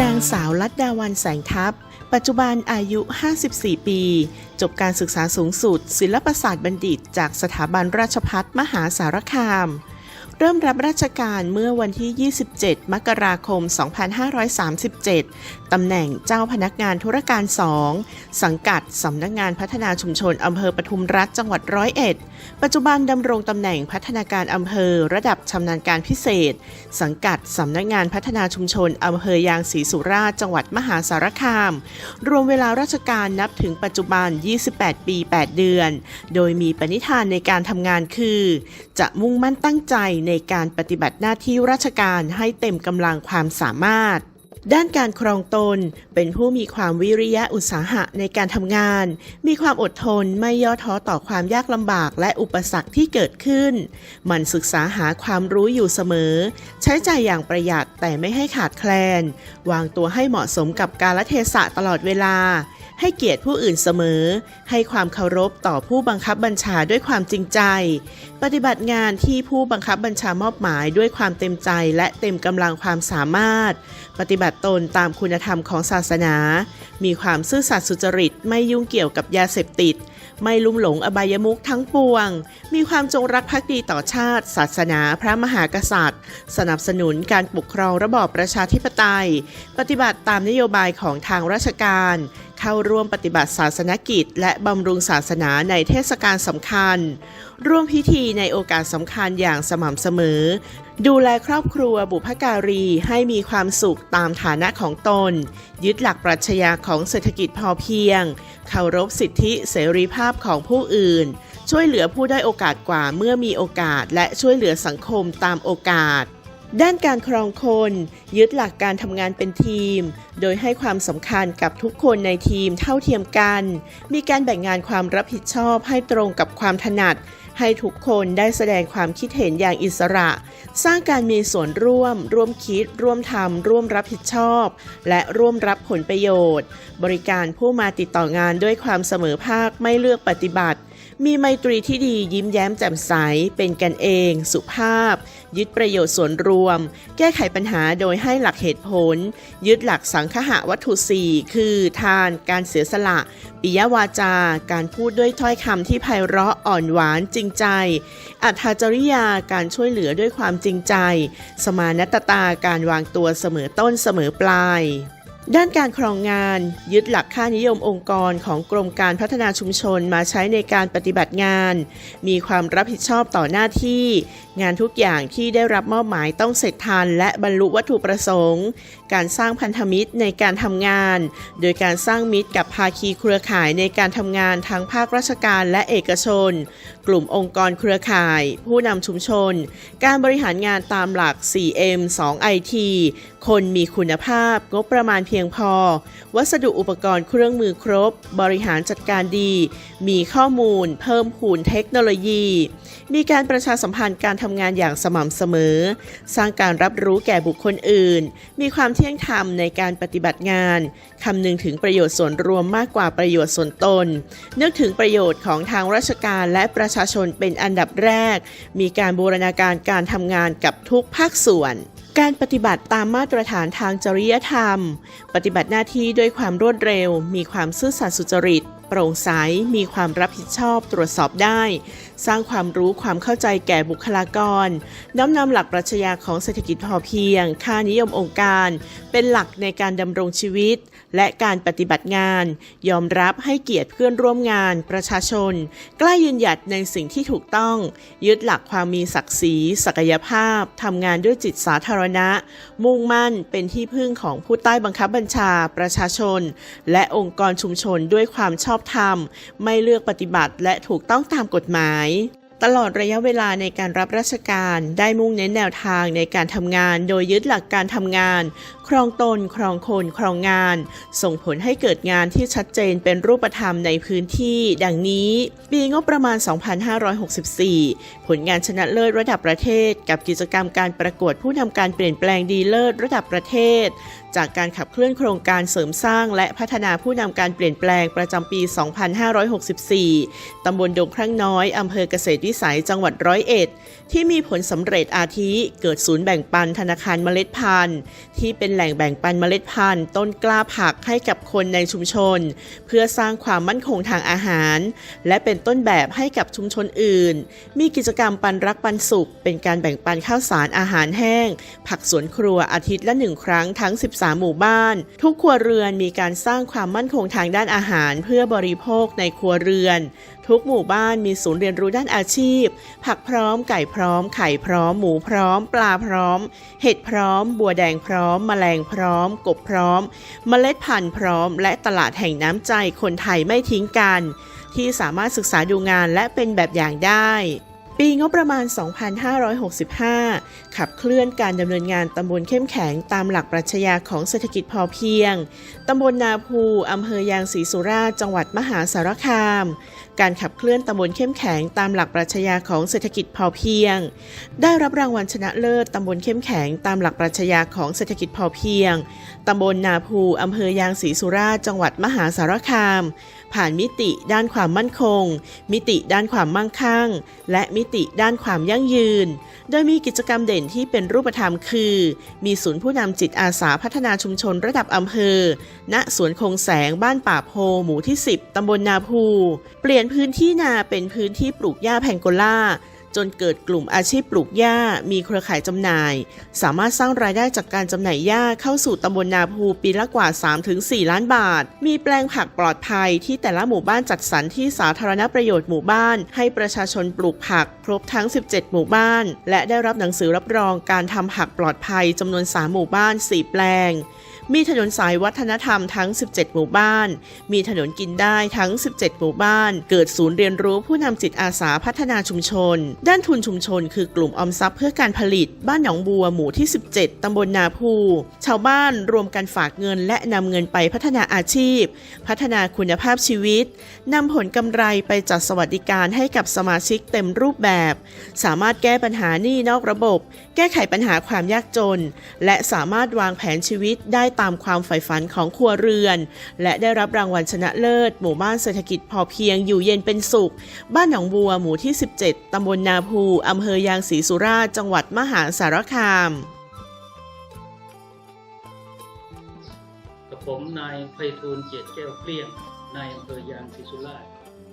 นางสาวลัดดาวันแสงทัพ ปัจจุบันอายุ 54 ปี จบการศึกษาสูงสุด ศิลปศาสตร์บัณฑิต จากสถาบันราชพัฒมหาสารคาม เริ่มรับราชการเมื่อวันที่ 27 มกราคม 2537 ตำแหน่งเจ้าพนักงานธุรการ 2 สังกัดสำนักงานพัฒนาชุมชนอำเภอปทุมรัฐจังหวัดร้อยเอ็ด ปัจจุบันดำรงตำแหน่งพัฒนาการอำเภอ ระดับชำนาญการพิเศษ สังกัดสำนักงานพัฒนาชุมชนอำเภอยางศรีสุราษฎร์จังหวัดมหาสารคาม รวมเวลาราชการนับถึงปัจจุบัน 28 ปี 8 เดือน โดยมีปณิธานในการทำงานคือ จะมุ่งมั่นตั้งใจในในการปฏิบัติหน้าที่ราชการให้เต็มกำลังความสามารถ ด้านการครองตนเป็นผู้มีความวิริยะอุตสาหะในการทำงาน มีความอดทนไม่ย่อท้อต่อความยากลำบากและอุปสรรคที่เกิดขึ้น มันศึกษาหาความรู้อยู่เสมอ ใช้จ่ายอย่างประหยัดแต่ไม่ให้ขาดแคลน วางตัวให้เหมาะสมกับกาลเทศะตลอดเวลา ให้เกียรติผู้อื่นเสมอ ให้ความเคารพต่อผู้บังคับบัญชาด้วยความจริงใจ ปฏิบัติงานที่ผู้บังคับบัญชามอบหมายด้วยความเต็มใจและเต็มกำลังความสามารถ ปฏิบัติตนตามคุณธรรมของศาสนา มีความซื่อสัตย์สุจริตไม่ยุ่งเกี่ยวกับยาเสพติด ไม่ลุ่มหลงอบายมุขทั้งปวง มีความจงรักภักดีต่อชาติ ศาสนา พระมหากษัตริย์ สนับสนุนการปกครองระบอบประชาธิปไตย ปฏิบัติตามนโยบายของทางราชการ เข้าร่วมปฏิบัติศาสนกิจ และบำรุงศาสนาในเทศกาลสำคัญ ร่วมพิธีในโอกาสสำคัญอย่างสม่ำเสมอ ดูแลครอบครัวบุพการีให้มีความสุขตามฐานะของตน ยึดหลักปรัชญาของเศรษฐกิจพอเพียง เคารพสิทธิเสรีภาพของผู้อื่น ช่วยเหลือผู้ได้โอกาสกว่าเมื่อมีโอกาสและช่วยเหลือสังคมตามโอกาส ด้านการครองคนยึดหลักการทำงานเป็นทีม โดยให้ความสำคัญกับทุกคนในทีมเท่าเทียมกัน มีการแบ่งงานความรับผิดชอบให้ตรงกับความถนัด ให้ทุกคนได้แสดงความคิดเห็นอย่างอิสระ สร้างการมีส่วนร่วม ร่วมคิด ร่วมทำร่วมรับผิดชอบ และร่วมรับผลประโยชน์ บริการผู้มาติดต่องานด้วยความเสมอภาคไม่เลือกปฏิบัติ มีไมตรีที่ดียิ้มแย้มแจ่มใส เป็นกันเอง สุภาพ ยึดประโยชน์ส่วนรวม แก้ไขปัญหาโดยให้หลักเหตุผล ยึดหลักสังคหะวัตถุสี่คือ ทาน การเสียสละ ปิยวาจา การพูดด้วยถ้อยคำที่ไพเราะอ่อนหวานจริงใจ อัธจริยา การช่วยเหลือด้วยความจริงใจ สมานตตา การวางตัวเสมอต้นเสมอปลาย ด้านการครองงานยึดหลักค่านิยมองค์กรของกรมการพัฒนาชุมชนมาใช้ในการปฏิบัติงาน มีความรับผิดชอบต่อหน้าที่ งานทุกอย่างที่ได้รับมอบหมายต้องเสร็จทันและบรรลุวัตถุประสงค์ การสร้างพันธมิตรในการทำงาน โดยการสร้างมิตรกับภาคีเครือข่ายในการทำงานทั้งภาคราชการและเอกชน กลุ่มองค์กรเครือข่าย ผู้นำชุมชน การบริหารงานตามหลัก 4M 2 IT คนมีคุณภาพงบประมาณพียงพอ วัสดุอุปกรณ์เครื่องมือครบ บริหารจัดการดี มีข้อมูล เพิ่มพูนเทคโนโลยี มีการประชาสัมพันธ์การทำงานอย่างสม่ำเสมอ สร้างการรับรู้แก่บุคคลอื่น มีความเที่ยงธรรมในการปฏิบัติงานคำนึงถึงประโยชน์ส่วนรวมมากกว่าประโยชน์ส่วนตน นึกถึงประโยชน์ของทางราชการและประชาชนเป็นอันดับแรก มีการบูรณาการการทำงานกับทุกภาคส่วน การปฏิบัติตามมาตรฐานทางจริยธรรม ปฏิบัติหน้าที่ด้วยความรวดเร็ว มีความซื่อสัตย์สุจริต โปร่งใส มีความรับผิดชอบตรวจสอบได้ สร้างความรู้ความเข้าใจแก่บุคลากร น้อมนำหลักปรัชญาของเศรษฐกิจพอเพียง ค่านิยมองค์การ เป็นหลักในการดำรงชีวิต และการปฏิบัติงาน ยอมรับให้เกียรติเพื่อนร่วมงาน ประชาชน กล้ายืนหยัดในสิ่งที่ถูกต้อง ยึดหลักความมีศักดิ์ศรี ศักยภาพทำงานด้วยจิตสาธารณะ มุ่งมั่นเป็นที่พึ่งของผู้ใต้บังคับบัญชาประชาชน และองค์กรชุมชนด้วยความชอบธรรม ไม่เลือกปฏิบัติและถูกต้องตามกฎหมาย ตลอดระยะเวลาในการรับราชการได้มุ่งเน้นแนวทางในการทำงานโดยยึดหลักการทำงาน ครองตน ครองคน ครองงาน ส่งผลให้เกิดงานที่ชัดเจนเป็นรูปธรรมในพื้นที่ ดังนี้ ปีงบประมาณ 2564 ผลงานชนะเลิศระดับประเทศ กับกิจกรรมการประกวดผู้นำการเปลี่ยนแปลงดีเลิศระดับประเทศ จากการขับเคลื่อนโครงการเสริมสร้าง และพัฒนาผู้นำการเปลี่ยนแปลงประจำปี 2564 ตำบลดงครั่งน้อยอำเภอเกษตรวิิสัยจังหวัดร้อยเอ็ด ที่มีผลสำเร็จอาทิเกิดศูนย์แบ่งปันธนาคารเมล็ดพันธุ์ ที่เป็นแหล่งแบ่งปันเมล็ดพันธุ์ ต้นกล้าผักให้กับคนในชุมชน เพื่อสร้างความมั่นคงทางอาหาร และเป็นต้นแบบให้กับชุมชนอื่น มีกิจกรรมปันรักปันสุข เป็นการแบ่งปันข้าวสารอาหารแห้ง ผักสวนครัวอาทิตย์ละหนึ่งครั้งทั้ง 13 หมู่บ้าน ทุกครัวเรือนมีการสร้างความมั่นคงทางด้านอาหาร เพื่อบริโภคในครัวเรือนทุกหมู่บ้านมีศูนย์เรียนรู้ด้านอาชีพ ผักพร้อมไก่พร้อม ไข่พร้อม หมูพร้อม ปลาพร้อม เห็ดพร้อม บัวแดงพร้อม แมลงพร้อม กบพร้อม เมล็ดพันธุ์พร้อม และตลาดแห่งน้ำใจคนไทยไม่ทิ้งกัน ที่สามารถศึกษาดูงานและเป็นแบบอย่างได้ปีงบประมาณ 2565ขับเคลื่อนการดำเนินงานตำบลเข้มแข็งตามหลักปรัชญาของเศรษฐกิจพอเพียง ตำบลนาภูอำเภอยางศรีสุราษฎร์จังหวัดมหาสารคาม การขับเคลื่อนตำบลเข้มแข็งตามหลักปรัชญาของเศรษฐกิจพอเพียง ได้รับรางวัลชนะเลิศตำบลเข้มแข็งตามหลักปรัชญาของเศรษฐกิจพอเพียง ตำบลนาภูอำเภอยางศรีสุราษฎร์จังหวัดมหาสารคาม ผ่านมิติด้านความมั่นคง มิติด้านความมั่งคั่ง และมิติด้านความยั่งยืน โดยมีกิจกรรมเด่นที่เป็นรูปธรรมคือ มีศูนย์ผู้นำจิตอาสาพัฒนาชุมชนระดับอำเภอ ณ สวนคงแสงบ้านป่าโพ หมู่ที่ 10 ตำบลนาภู เปลี่ยนพื้นที่นาเป็นพื้นที่ปลูกหญ้าแพงโกล่า จนเกิดกลุ่มอาชีพปลูกหญ้า มีเครือข่ายจำหน่าย สามารถสร้างรายได้จากการจำหน่ายหญ้าเข้าสู่ตำบลนาภูปีละกว่า 3-4 ล้านบาท มีแปลงผักปลอดภัยที่แต่ละหมู่บ้านจัดสรรที่สาธารณประโยชน์หมู่บ้าน ให้ประชาชนปลูกผักครบทั้ง 17 หมู่บ้าน และได้รับหนังสือรับรองการทำผักปลอดภัยจำนวน 3 หมู่บ้าน 4 แปลง มีถนนสายวัฒนธรรมทั้ง 17 หมู่บ้าน มีถนนกินได้ทั้ง 17 หมู่บ้าน เกิดศูนย์เรียนรู้ผู้นำจิตอาสาพัฒนาชุมชน ด้านทุนชุมชน คือกลุ่มออมทรัพย์เพื่อการผลิต บ้านหนองบัวหมู่ที่ 17 ตำบลนาภู ชาวบ้านรวมกันฝากเงินและนำเงินไปพัฒนาอาชีพ พัฒนาคุณภาพชีวิตนำผลกำไรไปจัดสวัสดิการให้กับสมาชิกเต็มรูปแบบ สามารถแก้ปัญหาหนี้นอกระบบ ก้ไขปัญหาความยากจน และสามารถวางแผนชีวิตได้ตามความใฝ่ฝันของครัวเรือน และได้รับรางวัลชนะเลิศ หมู่บ้านเศรษฐกิจพอเพียงอยู่เย็นเป็นสุข บ้านหนองบัวหมู่ที่ 17 ตำบลนาภูอำเภอยางศรีสุราษฎร์จังหวัดมหาสารคามกับผมนายไพฑูรย์เกียรติแก้วเกลี้ยงนายอำเภอยางศรีสุราษฎร์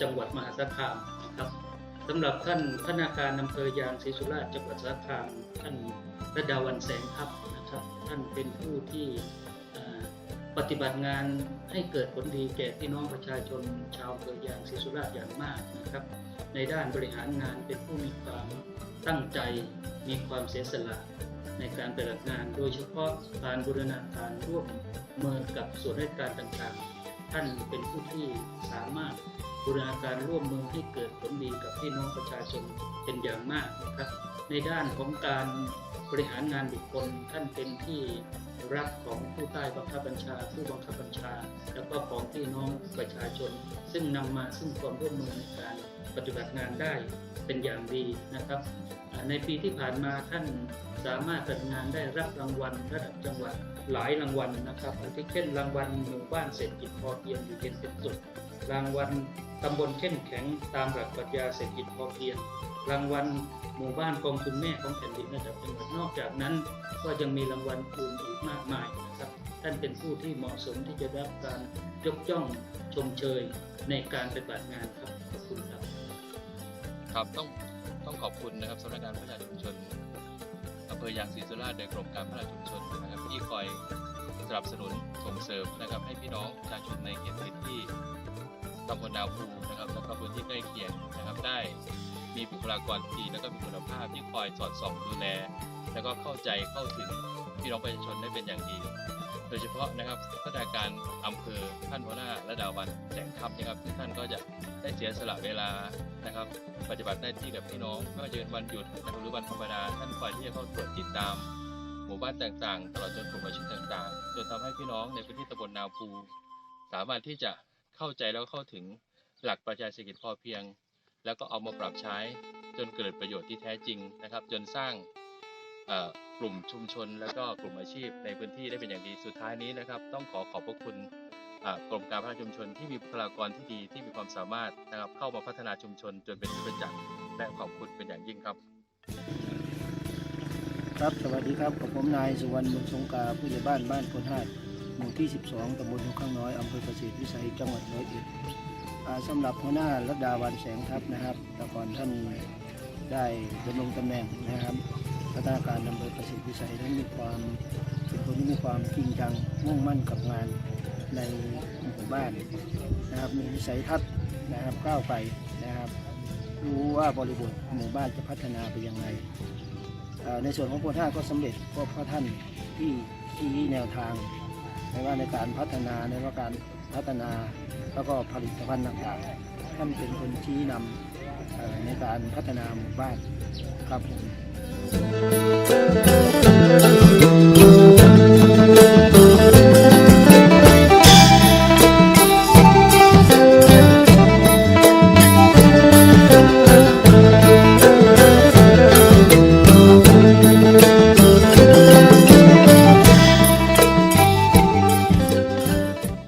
จังหวัดมหาสารคามนะครับ สำหรับท่านพนักงานอำเภอยางศรีสุราษฎร์จังหวัดสารคามท่านระดาวันแสงทัพนะครับ ท่านเป็นผู้ที่ปฏิบัติงานให้เกิดผลดีแก่พี่น้องประชาชนชาวอำเภอยางศรีสุราษฎร์อย่างมากนะครับ ในด้านบริหารงานเป็นผู้มีความตั้งใจมีความเสียสละในการปฏิบัติงาน โดยเฉพาะการบูรณาการร่วมมือกับส่วนราชการต่างๆ ท่านเป็นผู้ที่สามารถบูรณาการร่วมมือให้เกิดผลดีกับพี่น้องประชาชนเป็นอย่างมากนะครับ ในด้านของการบริหารงานบุคคลท่านเป็นที่รักของผู้ใต้บังคับบัญชา ผู้บังคับบัญชา แล้วก็ของพี่น้องประชาชน ซึ่งนำมาซึ่งความร่วมมือในการปฏิบัติงานได้เป็นอย่างดีนะครับ ในปีที่ผ่านมาท่านสามารถจัดงานได้รับรางวัลระดับจังหวัด หลายรางวัลนะครับอาทิเช่น รางวัลหมู่บ้านเศรษฐกิจพอเพียงอยู่เย็นเป็นสุขรางวัลตำบลเข้มแข็งตามหลักปรัชญาเศรษฐกิจพอเพียงรางวัลหมู่บ้านกองทุนแม่ของแผ่นดินระดับจังหวัดนอกจากนั้น ก็ยังมีรางวัลอื่นอีกมากมายนะครับท่านเป็นผู้ที่เหมาะสมที่จะได้รับการยกย่องชมเชยในการปฏิบัติงานครับขอบคุณครับ ครับต้องต้องขอบคุณนะครับสำนักงานพัฒนาชุมชน อำเภอยางศรีสุราษฎร์โดยกรมการพัฒนาชุมชนนะครับที่คอยสนับสนุนส่งเสริมนะครับ ให้พี่น้องประชาชนในเขตพื้นที่ตำบลดาภูนะครับแล้วก็พื้นที่ใกล้เคียงนะครับ ได้มีบุคลากรที่แล้วก็มีคุณภาพที่คอยสอดส่องดูแล แล้วก็เข้าใจเข้าถึงพี่น้องประชาชนได้เป็นอย่างดี โดยเฉพาะนะครับพัฒนาการอำเภอท่านหัวหน้าระดาวันแสงทัพนะครับที่ท่านก็จะได้เสียสละเวลานะครับ ปฏิบัติหน้าที่กับพี่น้องไม่ว่าจะเป็นวันหยุดนะครับหรือวันธรรมดาท่านคอยที่จะเข้าตรวจติดตาม หมู่บ้านต่างๆ ตลอดจนกลุ่มอาชีพต่างๆ จนทำให้พี่น้องในพื้นที่ตำบลนาภู สามารถที่จะเข้าใจแล้วเข้าถึงหลักปรัชาเศรษฐกิจพอเพียง แล้วก็เอามาปรับใช้จนเกิดประโยชน์ที่แท้จริงนะครับ จนสร้างอ่อ กลุ่มชุมชน แล้วก็กลุ่มอาชีพในพื้นที่ได้เป็นอย่างดีสุดท้ายนี้นะครับ ต้องขอขอบพระคุณกรมการพัฒนาชุมชนที่มีบุคลากรที่ดีที่มีความสามารถนะครับเข้ามาพัฒนาชุมชนจนเป็นที่ประจักษ์และขอบคุณเป็นอย่างยิ่งครับ ครับสวัสดีครับกับผมนายสุวรรณบุญสงกาผู้ใหญ่บ้านบ้านคนหาดหมู่ที่ 12ตำบลหนองข้างน้อยอำเภอเกษตรวิสัยจังหวัดร้อยเอ็ดสำหรับหัวหน้ารัตดาวันแสงทัพนะครับแต่ก่อนท่านได้ดำรงตำแหน่งนะครับ พัฒนาการอำเภอเกษตรวิสัยนั้นมีความเป็นคนที่มีความจริงจังมุ่งมั่นกับงานในหมู่บ้านนะครับมีวิสัยทัศน์นะครับก้าวไกลนะครับรู้ว่าบริบทหมู่บ้านจะพัฒนาไปยังไงในส่วนของพวกท่านก็สำเร็จก็เพราะท่านที่ที่แนวทางไม่ว่าในการพัฒนาในว่าการพัฒนาแล้วก็ผลิตภัณฑ์ต่างๆท่านเป็นคนชี้นำในการพัฒนาหมู่บ้านครับผม Thank you.